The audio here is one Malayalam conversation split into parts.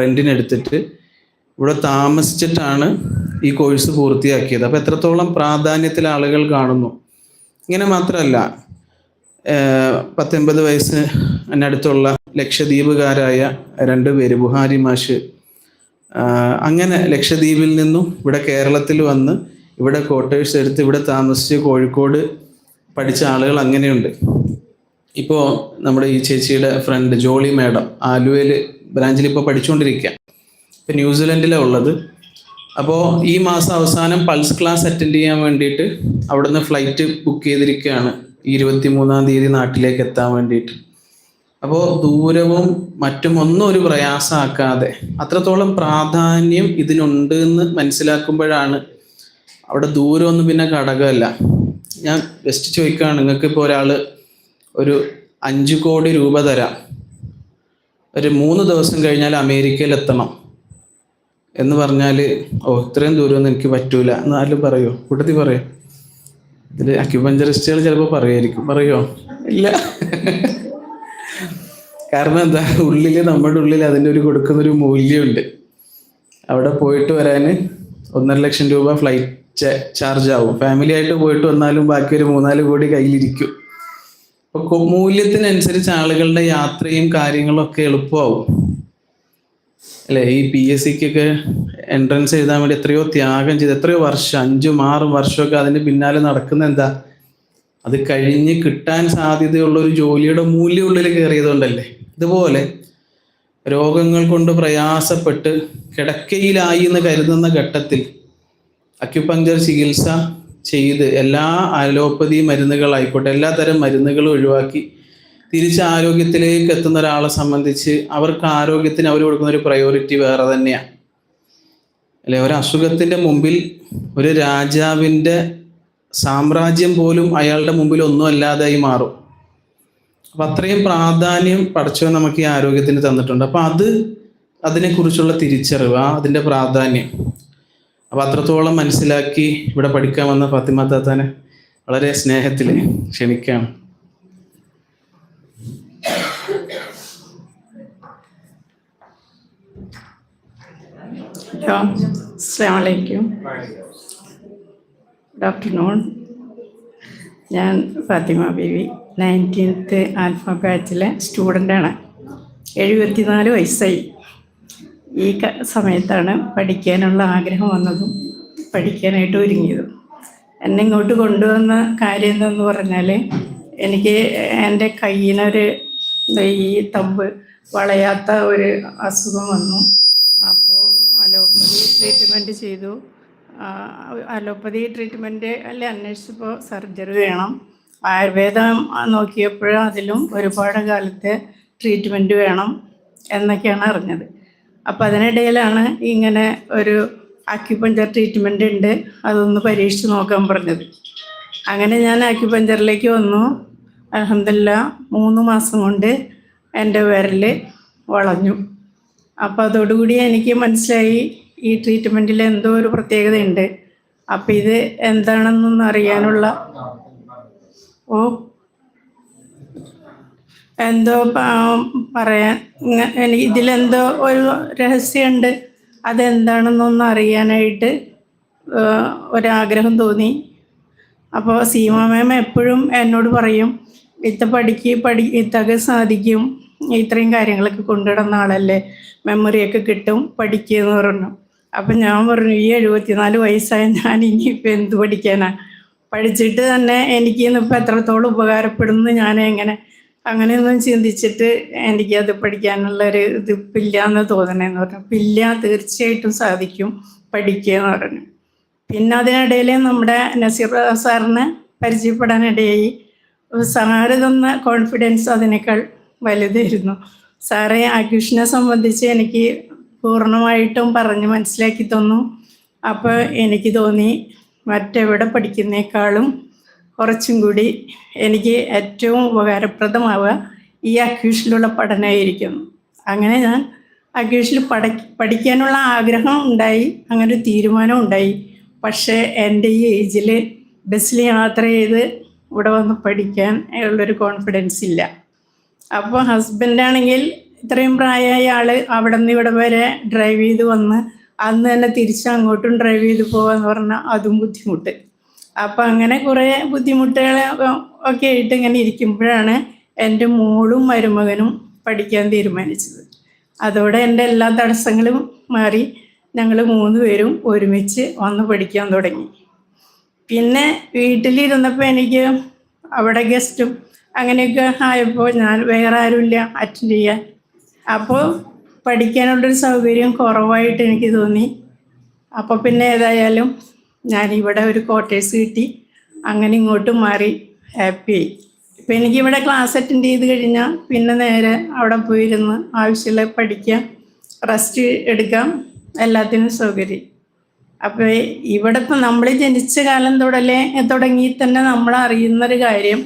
റെന്റിനെടുത്തിട്ട് ഇവിടെ താമസിച്ചിട്ടാണ് ഈ കോഴ്സ് പൂർത്തിയാക്കിയത്. അപ്പോൾ എത്രത്തോളം പ്രാധാന്യത്തിൽ ആളുകൾ കാണുന്നു? ഇങ്ങനെ മാത്രമല്ല പത്തൊൻപത് വയസ്സ് അതിനടുത്തുള്ള ലക്ഷദ്വീപുകാരായ രണ്ട് പേര് ബുഹാരി മാഷ് അങ്ങനെ ലക്ഷദ്വീപിൽ നിന്നും ഇവിടെ കേരളത്തിൽ വന്ന് ഇവിടെ കോട്ടേഴ്സ് എടുത്ത് ഇവിടെ താമസിച്ച് കോഴിക്കോട് പഠിച്ച ആളുകൾ അങ്ങനെയുണ്ട്. ഇപ്പോൾ നമ്മുടെ ഈ ചേച്ചിയുടെ ഫ്രണ്ട് ജോളി മാഡം ആലുവയിൽ ബ്രാഞ്ചിൽ ഇപ്പോൾ പഠിച്ചുകൊണ്ടിരിക്കുക ഇപ്പം ന്യൂസിലൻഡിലാണ് ഉള്ളത്. അപ്പോൾ ഈ മാസം അവസാനം പൾസ് ക്ലാസ് അറ്റൻഡ് ചെയ്യാൻ വേണ്ടിയിട്ട് അവിടുന്ന് ഫ്ലൈറ്റ് ബുക്ക് ചെയ്തിരിക്കുകയാണ് ഇരുപത്തി മൂന്നാം തീയതി നാട്ടിലേക്ക് എത്താൻ വേണ്ടിയിട്ട്. അപ്പോൾ ദൂരവും മറ്റും ഒന്നും ഒരു പ്രയാസമാക്കാതെ അത്രത്തോളം പ്രാധാന്യം ഇതിനുണ്ട് എന്ന് മനസ്സിലാക്കുമ്പോഴാണ് അവിടെ ദൂരമൊന്നും പിന്നെ ഘടകമല്ല. ഞാൻ ജസ്റ്റ് ചോദിക്കുകയാണ് നിങ്ങൾക്ക് ഇപ്പോൾ ഒരാൾ ഒരു അഞ്ച് കോടി രൂപ തരാം. ഒരു മൂന്ന് ദിവസം കഴിഞ്ഞാൽ അമേരിക്കയിൽ എത്തണം എന്ന് പറഞ്ഞാൽ ഓ ഇത്രയും ദൂരമൊന്നും എനിക്ക് പറ്റൂല. എന്നാലും പറയോ കൂട്ടത്തിൽ പറയോ. ഇതിൽ അക്യുപഞ്ചറിസ്റ്റുകൾ ചിലപ്പോൾ പറയുമായിരിക്കും. പറയോ? ഇല്ല. കാരണം എന്താ? ഉള്ളിൽ നമ്മുടെ ഉള്ളിൽ അതിന്റെ ഒരു കൊടുക്കുന്നൊരു മൂല്യമുണ്ട്. അവിടെ പോയിട്ട് വരാൻ ഒന്നര ലക്ഷം രൂപ ഫ്ലൈറ്റ് ചാർജ് ആവും. ഫാമിലി ആയിട്ട് പോയിട്ട് വന്നാലും ബാക്കി ഒരു മൂന്നാൽ കോടി കയ്യിലിരിക്കും. മൂല്യത്തിനനുസരിച്ച് ആളുകളുടെ യാത്രയും കാര്യങ്ങളും ഒക്കെ എളുപ്പമാവും. അല്ലെ? ഈ പി എസ് സിക്കൊക്കെ എൻട്രൻസ് എഴുതാൻ വേണ്ടി എത്രയോ ത്യാഗം ചെയ്ത് എത്രയോ വർഷം അഞ്ചും ആറും വർഷമൊക്കെ അതിന് പിന്നാലെ നടക്കുന്ന എന്താ? അത് കഴിഞ്ഞ് കിട്ടാൻ സാധ്യതയുള്ള ഒരു ജോലിയുടെ മൂല്യം ഉള്ളിൽ കയറിയതുകൊണ്ടല്ലേ? ഇതുപോലെ രോഗങ്ങൾ കൊണ്ട് പ്രയാസപ്പെട്ട് കിടക്കയിലായി എന്ന് കരുതുന്ന ഘട്ടത്തിൽ അക്യുപങ്ചർ ചികിത്സ ചെയ്ത് എല്ലാ അലോപ്പതി മരുന്നുകളായിക്കോട്ടെ എല്ലാ തരം മരുന്നുകളും ഒഴിവാക്കി തിരിച്ച് ആരോഗ്യത്തിലേക്ക് എത്തുന്ന ഒരാളെ സംബന്ധിച്ച് അവർക്ക് ആരോഗ്യത്തിന് അവർ കൊടുക്കുന്ന ഒരു പ്രയോറിറ്റി വേറെ തന്നെയാണ് അല്ലെ ഒരു അസുഖത്തിന്റെ മുമ്പിൽ ഒരു രാജാവിന്റെ സാമ്രാജ്യം പോലും അയാളുടെ മുമ്പിൽ ഒന്നും അല്ലാതായി മാറും. അപ്പൊ അത്രയും പ്രാധാന്യം പഠിച്ചവൻ നമുക്ക് ഈ ആരോഗ്യത്തിന് തന്നിട്ടുണ്ട്. അപ്പൊ അത് അതിനെക്കുറിച്ചുള്ള തിരിച്ചറിവ് അതിന്റെ പ്രാധാന്യം. അപ്പൊ അത്രത്തോളം മനസ്സിലാക്കി ഇവിടെ പഠിക്കാൻ വന്ന ഫാത്തിമ താത്താനെ വളരെ സ്നേഹത്തിൽ ക്ഷണിക്കുകയാണ് ആഫ്റ്റർനൂൺ ഞാൻ ഫാത്തിമ ബീവി നയന്റീൻത്ത് ആൽഫ ബാച്ചിലെ സ്റ്റുഡന്റാണ് എഴുപത്തിനാല് വയസ്സായി. ഈ സമയത്താണ് പഠിക്കാനുള്ള ആഗ്രഹം വന്നതും പഠിക്കാനായിട്ട് ഒരുങ്ങിയതും. എന്നെ ഇങ്ങോട്ട് കൊണ്ടുവന്ന കാര്യം എന്തെന്ന് പറഞ്ഞാൽ എനിക്ക് എന്റെ കയ്യിനൊരു ഈ തമ്പ് വളയാത്ത ഒരു അസുഖം വന്നു. അപ്പോൾ അലോപ്പതി ട്രീറ്റ്മെന്റ് ചെയ്തു. അലോപ്പതി ട്രീറ്റ്മെന്റ് അല്ല അന്വേഷിച്ചപ്പോൾ സർജറി വേണം. ആയുർവേദം നോക്കിയപ്പോഴും അതിലും ഒരുപാട് കാലത്തെ ട്രീറ്റ്മെന്റ് വേണം എന്നൊക്കെയാണ് അറിഞ്ഞത്. അപ്പോൾ അതിനിടയിലാണ് ഇങ്ങനെ ഒരു അക്യുപഞ്ചർ ട്രീറ്റ്മെന്റ് ഉണ്ട്. അതൊന്ന് പരീക്ഷിച്ച് നോക്കാൻ പറഞ്ഞത്. അങ്ങനെ ഞാൻ അക്യുപഞ്ചറിലേക്ക് വന്നു. അലഹമില്ല മൂന്ന് മാസം കൊണ്ട് എന്റെ വിരൽ വളഞ്ഞു. അപ്പോൾ അതോടുകൂടി എനിക്ക് മനസ്സിലായി ഈ ട്രീറ്റ്മെന്റിൽ എന്തോ ഒരു പ്രത്യേകതയുണ്ട്. അപ്പം ഇത് എന്താണെന്നൊന്ന് അറിയാനുള്ള ഓ എന്തോ പറയാൻ എനിക്ക് ഇതിലെന്തോ ഒരു രഹസ്യമുണ്ട് അതെന്താണെന്നൊന്ന് അറിയാനായിട്ട് ഒരാഗ്രഹം തോന്നി. അപ്പോൾ സീമ മാം എപ്പോഴും എന്നോട് പറയും ഇത്ത പഠിക്ക് പഠി ഇത്തൊക്കെ സാധിക്കും. ഇത്രയും കാര്യങ്ങളൊക്കെ കൊണ്ടുവിടുന്ന ആളല്ലേ. മെമ്മറിയൊക്കെ കിട്ടും പഠിക്കുക എന്ന് പറഞ്ഞു. അപ്പം ഞാൻ പറഞ്ഞു ഈ എഴുപത്തിനാല് വയസ്സായ ഞാൻ ഇനിയിപ്പോൾ എന്ത് പഠിക്കാനാണ് പഠിച്ചിട്ട് തന്നെ എനിക്ക് ഇന്നിപ്പോൾ എത്രത്തോളം ഉപകാരപ്പെടുന്നു ഞാൻ എങ്ങനെ അങ്ങനെയൊന്നും ചിന്തിച്ചിട്ട് എനിക്ക് അത് പഠിക്കാനുള്ള ഒരു ഇത് ഇല്ല എന്ന് തോന്നണേന്ന് പറഞ്ഞു. ഇല്ല തീർച്ചയായിട്ടും സാധിക്കും പഠിക്കുക എന്ന് പറഞ്ഞു. പിന്നെ അതിനിടയിൽ നമ്മുടെ നസീർ സാറിന് പരിചയപ്പെടാനിടയായി. സാറ് തന്ന കോൺഫിഡൻസ് അതിനേക്കാൾ വലുതായിരുന്നു. സാറെ അക്യൂഷനെ സംബന്ധിച്ച് എനിക്ക് പൂർണമായിട്ടും പറഞ്ഞ് മനസ്സിലാക്കി തന്നു. അപ്പോൾ എനിക്ക് തോന്നി മറ്റെവിടെ പഠിക്കുന്നേക്കാളും കുറച്ചും കൂടി എനിക്ക് ഏറ്റവും ഉപകാരപ്രദമാവുക ഈ അക്യൂഷനിലുള്ള പഠനമായിരിക്കും. അങ്ങനെ ഞാൻ അക്യൂഷിൽ പഠ പഠിക്കാനുള്ള ആഗ്രഹം ഉണ്ടായി. അങ്ങനെ ഒരു തീരുമാനം ഉണ്ടായി. പക്ഷേ എന്റെ ഈ ഏജിൽ ബസ്സിൽ യാത്ര ചെയ്ത് ഇവിടെ വന്ന് പഠിക്കാൻ ഉള്ളൊരു കോൺഫിഡൻസ് ഇല്ല. അപ്പോൾ ഹസ്ബൻഡാണെങ്കിൽ ഇത്രയും പ്രായമായ ആൾ അവിടെ നിന്ന് ഇവിടെ വരെ ഡ്രൈവ് ചെയ്ത് വന്ന് അന്ന് തന്നെ തിരിച്ച് അങ്ങോട്ടും ഡ്രൈവ് ചെയ്ത് പോകാമെന്ന് പറഞ്ഞാൽ അതും ബുദ്ധിമുട്ട്. അപ്പം അങ്ങനെ കുറേ ബുദ്ധിമുട്ടുകൾ ഒക്കെ ആയിട്ട് ഇങ്ങനെ ഇരിക്കുമ്പോഴാണ് എന്റെ മോളും മരുമകനും പഠിക്കാൻ തീരുമാനിച്ചത്. അതോടെ എന്റെ എല്ലാ തടസ്സങ്ങളും മാറി ഞങ്ങൾ മൂന്ന് പേരും ഒരുമിച്ച് വന്ന് പഠിക്കാൻ തുടങ്ങി. പിന്നെ വീട്ടിലിരുന്നപ്പോൾ എനിക്ക് അവിടെ ഗസ്റ്റും അങ്ങനെയൊക്കെ ആയപ്പോൾ ഞാൻ വേറെ ആരുമില്ല അറ്റൻഡ് ചെയ്യാൻ. അപ്പോൾ പഠിക്കാനുള്ളൊരു സൗകര്യം കുറവായിട്ട് എനിക്ക് തോന്നി. അപ്പോൾ പിന്നെ ഏതായാലും ഞാൻ ഇവിടെ ഒരു ക്വാർട്ടേഴ്സ് കിട്ടി. അങ്ങനെ ഇങ്ങോട്ട് മാറി ഹാപ്പിയായി ഇപ്പം എനിക്കിവിടെ ക്ലാസ് അറ്റൻഡ് ചെയ്ത് കഴിഞ്ഞാൽ പിന്നെ നേരെ അവിടെ പോയിരുന്ന് ആവശ്യമുള്ള പഠിക്കാം റെസ്റ്റ് എടുക്കാം എല്ലാത്തിനും സൗകര്യം. അപ്പോൾ ഇവിടെ ഇപ്പം നമ്മൾ ജനിച്ച കാലം തുടലേ തുടങ്ങി തന്നെ നമ്മൾ അറിയുന്നൊരു കാര്യം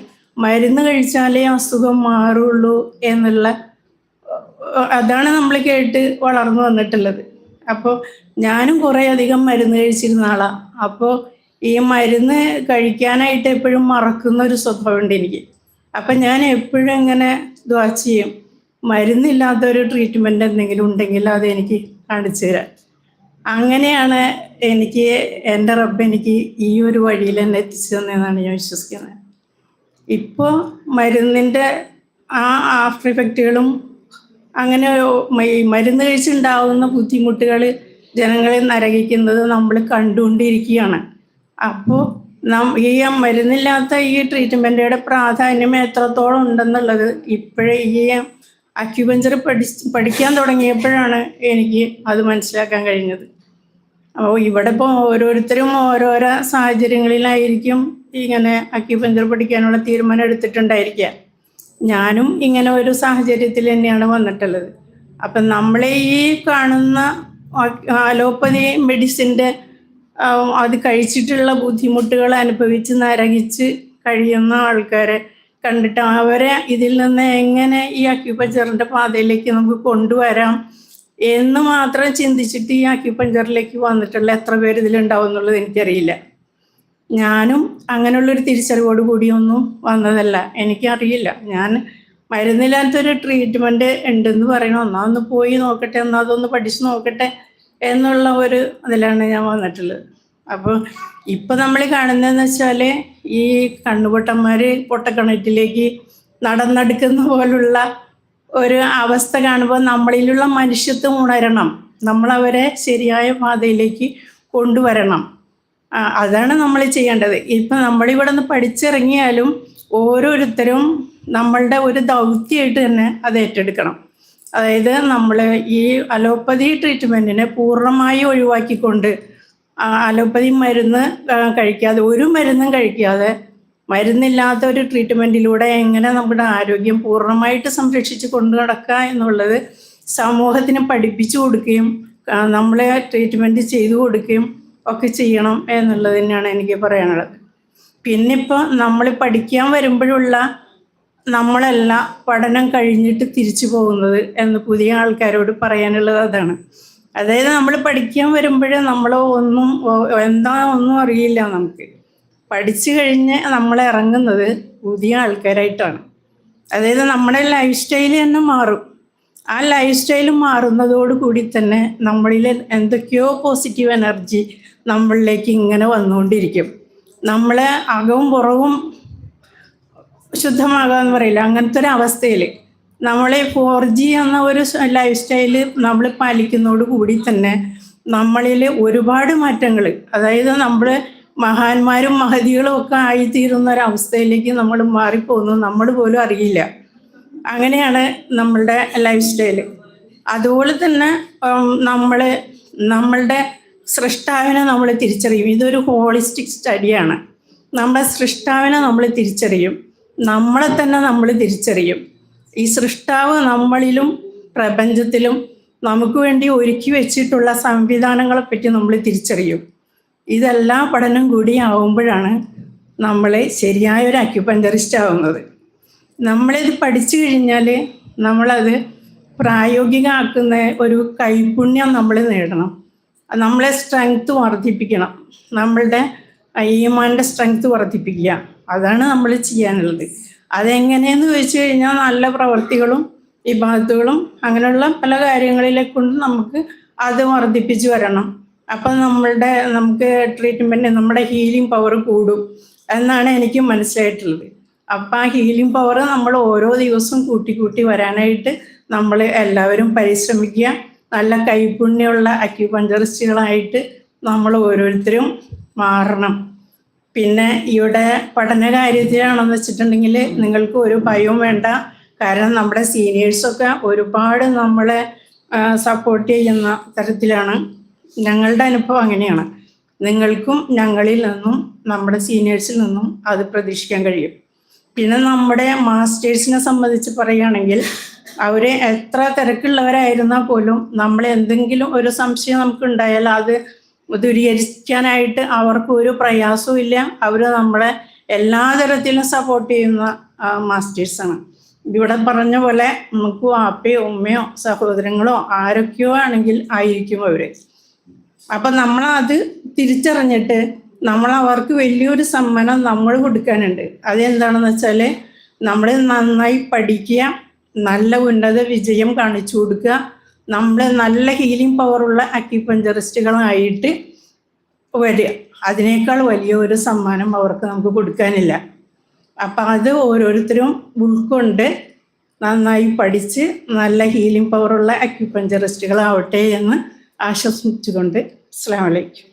മരുന്ന് കഴിച്ചാലേ അസുഖം മാറുള്ളൂ എന്നുള്ള അതാണ് നമ്മൾ കേട്ട് വളർന്നു വന്നിട്ടുള്ളത്. അപ്പോൾ ഞാനും കുറേ അധികം മരുന്ന് കഴിച്ചിരുന്ന ആളാണ് അപ്പോൾ ഈ മരുന്ന് കഴിക്കാനായിട്ട് എപ്പോഴും മറക്കുന്ന ഒരു സ്വഭാവമുണ്ട് എനിക്ക്. അപ്പം ഞാൻ എപ്പോഴും ഇങ്ങനെ ദ്വാ ചെയ്യും. മരുന്നില്ലാത്തൊരു ട്രീറ്റ്മെന്റ് എന്തെങ്കിലും ഉണ്ടെങ്കിൽ അത് എനിക്ക് കാണിച്ചു തരാം അങ്ങനെയാണ് എനിക്ക് എന്റെ റബ്ബ് എനിക്ക് ഈ ഒരു വഴിയിൽ എന്നെ എത്തിച്ചു തന്നതെന്നാണ് ഞാൻ വിശ്വസിക്കുന്നത്. ഇപ്പോൾ മരുന്നിന്റെ ആ ആഫ്റ്റർ ഇഫക്റ്റുകളും അങ്ങനെ മരുന്ന് കഴിച്ചുണ്ടാവുന്ന ബുദ്ധിമുട്ടുകൾ ജനങ്ങളെ നരകിക്കുന്നത് നമ്മൾ കണ്ടുകൊണ്ടിരിക്കുകയാണ്. അപ്പോൾ നാം ഈ മരുന്നില്ലാത്ത ഈ ട്രീറ്റ്മെന്റുകളുടെ പ്രാധാന്യം എത്രത്തോളം ഉണ്ടെന്നുള്ളത് ഇപ്പോഴേ ഈ അക്യുപഞ്ചർ പഠി പഠിക്കാൻ തുടങ്ങിയപ്പോഴാണ് എനിക്ക് അത് മനസ്സിലാക്കാൻ കഴിഞ്ഞത്. അപ്പോൾ ഇവിടെ ഇപ്പോൾ ഓരോരുത്തരും ഓരോരോ സാഹചര്യങ്ങളിലായിരിക്കും ഇങ്ങനെ അക്യുപഞ്ചർ പഠിക്കാനുള്ള തീരുമാനം എടുത്തിട്ടുണ്ടായിരിക്കുക. ഞാനും ഇങ്ങനെ ഒരു സാഹചര്യത്തിൽ തന്നെയാണ് വന്നിട്ടുള്ളത്. അപ്പം നമ്മളെ ഈ കാണുന്ന അലോപ്പതി മെഡിസിന്റെ അത് കഴിച്ചിട്ടുള്ള ബുദ്ധിമുട്ടുകൾ അനുഭവിച്ച് നരകിച്ച് കഴിയുന്ന ആൾക്കാരെ കണ്ടിട്ട് അവരെ ഇതിൽ നിന്ന് എങ്ങനെ ഈ അക്യുപഞ്ചറിന്റെ പാതയിലേക്ക് നമുക്ക് കൊണ്ടുവരാം എന്ന് മാത്രം ചിന്തിച്ചിട്ട് ഈ അക്യുപഞ്ചറിലേക്ക് വന്നിട്ടുള്ള എത്ര പേര് ഇതിലുണ്ടാവും എന്നുള്ളത് എനിക്കറിയില്ല. ഞാനും അങ്ങനെയുള്ളൊരു തിരിച്ചറിവോട് കൂടിയൊന്നും വന്നതല്ല. എനിക്കറിയില്ല. ഞാൻ മരുന്നില്ലാത്തൊരു ട്രീറ്റ്മെന്റ് ഉണ്ടെന്ന് പറയണം ഒന്നാ ഒന്ന് പോയി നോക്കട്ടെ ഒന്നാ അതൊന്ന് പഠിച്ച് നോക്കട്ടെ എന്നുള്ള ഒരു അതിലാണ് ഞാൻ വന്നിട്ടുള്ളത്. അപ്പോൾ ഇപ്പം നമ്മൾ കാണുന്നതെന്ന് വെച്ചാൽ ഈ കണ്ണുപൊട്ടന്മാർ പൊട്ടക്കിണറ്റിലേക്ക് നടന്നെടുക്കുന്ന പോലുള്ള ഒരു അവസ്ഥ കാണുമ്പോൾ നമ്മളിലുള്ള മനുഷ്യത്വം ഉണരണം. നമ്മളവരെ ശരിയായ പാതയിലേക്ക് കൊണ്ടുവരണം. അതാണ് നമ്മൾ ചെയ്യേണ്ടത്. ഇപ്പം നമ്മളിവിടെ നിന്ന് പഠിച്ചിറങ്ങിയാലും ഓരോരുത്തരും നമ്മളുടെ ഒരു ദൗത്യമായിട്ട് തന്നെ അത് ഏറ്റെടുക്കണം. അതായത് നമ്മൾ ഈ അലോപ്പതി ട്രീറ്റ്മെന്റിനെ പൂർണമായി ഒഴിവാക്കിക്കൊണ്ട് അലോപ്പതി മരുന്ന് കഴിക്കാതെ ഒരു മരുന്നും കഴിക്കാതെ മരുന്നില്ലാത്ത ഒരു ട്രീറ്റ്മെന്റിലൂടെ എങ്ങനെ നമ്മുടെ ആരോഗ്യം പൂർണമായിട്ട് സംരക്ഷിച്ച് കൊണ്ടു നടക്കുക എന്നുള്ളത് സമൂഹത്തിന് പഠിപ്പിച്ചു കൊടുക്കുകയും നമ്മളെ ട്രീറ്റ്മെന്റ് ചെയ്തു കൊടുക്കുകയും ഒക്കെ ചെയ്യണം എന്നുള്ളത് തന്നെയാണ് എനിക്ക് പറയാനുള്ളത്. പിന്നെ ഇപ്പോൾ നമ്മൾ പഠിക്കാൻ വരുമ്പോഴുള്ള നമ്മളല്ല പഠനം കഴിഞ്ഞിട്ട് തിരിച്ചു പോകുന്നത് എന്ന് പുതിയ ആൾക്കാരോട് പറയാനുള്ളത് അതാണ്. അതായത് നമ്മൾ പഠിക്കാൻ വരുമ്പോഴേ നമ്മൾ ഒന്നും എന്താ ഒന്നും അറിയില്ല നമുക്ക്. പഠിച്ചു കഴിഞ്ഞ് നമ്മൾ ഇറങ്ങുന്നത് പുതിയ ആൾക്കാരായിട്ടാണ്. അതായത് നമ്മുടെ ലൈഫ് സ്റ്റൈൽ തന്നെ മാറും. ആ ലൈഫ് സ്റ്റൈൽ മാറുന്നതോടുകൂടി തന്നെ നമ്മളിൽ എന്തൊക്കെയോ പോസിറ്റീവ് എനർജി നമ്മളിലേക്ക് ഇങ്ങനെ വന്നുകൊണ്ടിരിക്കും. നമ്മളെ അകവും പുറവും ശുദ്ധമാകാന്ന് പറയില്ല. അങ്ങനത്തെ ഒരു അവസ്ഥയിൽ നമ്മളെ ഫോർ ജി എന്ന ഒരു ലൈഫ് സ്റ്റൈൽ നമ്മൾ പാലിക്കുന്നതോട് കൂടി തന്നെ നമ്മളിൽ ഒരുപാട് മാറ്റങ്ങൾ അതായത് നമ്മൾ മഹാന്മാരും മഹതികളും ഒക്കെ ആയിത്തീരുന്ന ഒരു അവസ്ഥയിലേക്ക് നമ്മൾ മാറിപ്പോകുന്നു നമ്മൾ പോലും അറിയില്ല. അങ്ങനെയാണ് നമ്മളുടെ ലൈഫ് സ്റ്റൈൽ അതുപോലെ തന്നെ നമ്മൾ നമ്മളുടെ സൃഷ്ടാവിനെ നമ്മൾ തിരിച്ചറിയും. ഇതൊരു ഹോളിസ്റ്റിക് സ്റ്റഡിയാണ് നമ്മുടെ സൃഷ്ടാവിനെ നമ്മൾ തിരിച്ചറിയും. നമ്മളെ തന്നെ നമ്മൾ തിരിച്ചറിയും. ഈ സൃഷ്ടാവ് നമ്മളിലും പ്രപഞ്ചത്തിലും നമുക്ക് വേണ്ടി ഒരുക്കി വെച്ചിട്ടുള്ള സംവിധാനങ്ങളെ പറ്റി നമ്മൾ തിരിച്ചറിയും. ഇതെല്ലാ പഠനം കൂടി ആവുമ്പോഴാണ് നമ്മളെ ശരിയായ ഒരു അക്യുപഞ്ചറിസ്റ്റ് ആവുന്നത്. നമ്മളിത് പഠിച്ചു കഴിഞ്ഞാൽ നമ്മളത് പ്രായോഗികമാക്കുന്ന ഒരു കൈപുണ്യം നമ്മൾ നേടണം. നമ്മളെ സ്ട്രെങ്ത് വർദ്ധിപ്പിക്കണം. നമ്മളുടെ ഈമാന്റെ സ്ട്രെങ്ത് വർദ്ധിപ്പിക്കുക. അതാണ് നമ്മൾ ചെയ്യാനുള്ളത്. അതെങ്ങനെയെന്ന് ചോദിച്ചു കഴിഞ്ഞാൽ നല്ല പ്രവൃത്തികളും ഈ ബാത്തുകളും അങ്ങനെയുള്ള പല കാര്യങ്ങളിലെ കൊണ്ട് നമുക്ക് അത് വർദ്ധിപ്പിച്ചു വരണം. അപ്പം നമ്മളുടെ നമുക്ക് ട്രീറ്റ്മെന്റ് നമ്മുടെ ഹീലിംഗ് പവർ കൂടും എന്നാണ് എനിക്ക് മനസ്സിലായിട്ടുള്ളത്. അപ്പം ആ ഹീലിംഗ് പവർ നമ്മൾ ഓരോ ദിവസവും കൂട്ടി കൂട്ടി വരാനായിട്ട് നമ്മൾ എല്ലാവരും പരിശ്രമിക്കുക. നല്ല കൈപുണ്യമുള്ള അക്യുപഞ്ചറിസ്റ്റുകളായിട്ട് നമ്മൾ ഓരോരുത്തരും മാറണം. പിന്നെ ഇവിടെ പഠന കാര്യത്തിലാണെന്ന് വെച്ചിട്ടുണ്ടെങ്കിൽ നിങ്ങൾക്ക് ഒരു ഭയവും വേണ്ട. കാരണം നമ്മുടെ സീനിയേഴ്സൊക്കെ ഒരുപാട് നമ്മളെ സപ്പോർട്ട് ചെയ്യുന്ന തരത്തിലാണ്. ഞങ്ങളുടെ അനുഭവം അങ്ങനെയാണ്. നിങ്ങൾക്കും ഞങ്ങളിൽ നിന്നും നമ്മുടെ സീനിയേഴ്സിൽ നിന്നും അത് പ്രതീക്ഷിക്കാൻ കഴിയും. പിന്നെ നമ്മുടെ മാസ്റ്റേഴ്സിനെ സംബന്ധിച്ച് പറയുകയാണെങ്കിൽ അവർ എത്ര തിരക്കുള്ളവരായിരുന്നാൽ പോലും നമ്മൾ എന്തെങ്കിലും ഒരു സംശയം നമുക്ക് ഉണ്ടായാൽ അത് ദൂരീകരിക്കാനായിട്ട് അവർക്ക് ഒരു പ്രയാസവും ഇല്ല. അവർ നമ്മളെ എല്ലാ തരത്തിലും സപ്പോർട്ട് ചെയ്യുന്ന മാസ്റ്റേഴ്സാണ്. ഇവിടെ പറഞ്ഞ പോലെ നമുക്ക് വാപ്പയോ ഉമ്മയോ സഹോദരങ്ങളോ ആരൊക്കെയോ ആണെങ്കിൽ ആയിരിക്കും അവർ. അപ്പൊ നമ്മളത് തിരിച്ചറിഞ്ഞിട്ട് നമ്മൾ അവർക്ക് വലിയൊരു സമ്മാനം നമ്മൾ കൊടുക്കാനുണ്ട്. അതെന്താണെന്ന് വെച്ചാൽ നമ്മൾ നന്നായി പഠിക്കുക നല്ല ഉന്നത വിജയം കാണിച്ചു കൊടുക്കുക നമ്മൾ നല്ല ഹീലിംഗ് പവറുള്ള അക്യുപഞ്ചറിസ്റ്റുകളായിട്ട് വരിക. അതിനേക്കാൾ വലിയ ഒരു സമ്മാനം അവർക്ക് നമുക്ക് കൊടുക്കാനില്ല. അപ്പം അത് ഓരോരുത്തരും ഉൾക്കൊണ്ട് നന്നായി പഠിച്ച് നല്ല ഹീലിംഗ് പവറുള്ള അക്യുപഞ്ചറിസ്റ്റുകളാവട്ടെ എന്ന് ആശംസിച്ചുകൊണ്ട് അസ്സാം വലൈക്കും